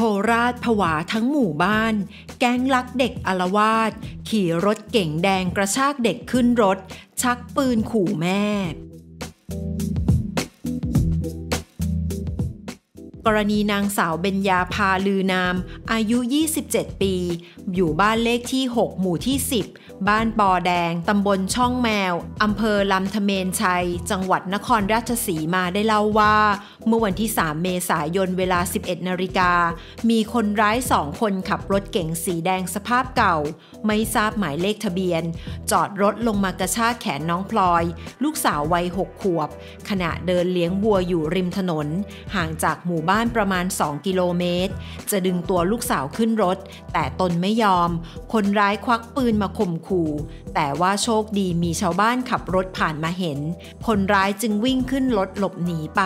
โคราชผวาทั้งหมู่บ้าน แก๊งลักเด็กอลวาด ขี่รถเก่งแดงกระชากเด็กขึ้นรถ ชักปืนขู่แม่ กรณีนางสาวเบญญาพาลือนาม อายุ 27 ปี อยู่บ้านเลขที่ 6 หมู่ที่ 10 บ้านปอแดง ตำบลช่องแมว อำเภอลำธเมนชัย จังหวัดนครราชสีมาได้เล่าว่า เมื่อวันที่ 3 เมษายนเวลา 11 นาฬิกา มีคนร้ายสองคนขับรถเก๋งสีแดงสภาพเก่า ไม่ทราบหมายเลขทะเบียน จอดรถลงมากระชากแขนน้องพลอย ลูกสาววัย 6 ขวบ ขณะเดินเลี้ยงวัวอยู่ริมถนน ห่างจากหมู่บ้านบ้านประมาณ 2 กิโลเมตร จะดึงตัวลูกสาวขึ้นรถ แต่ตนไม่ยอม คนร้ายควักปืนมาข่มขู่ แต่ว่าโชคดีมีชาวบ้านขับรถผ่านมาเห็น คนร้ายจึงวิ่งขึ้นรถหลบหนีไป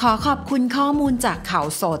ขอขอบคุณข้อมูลจากข่าวสด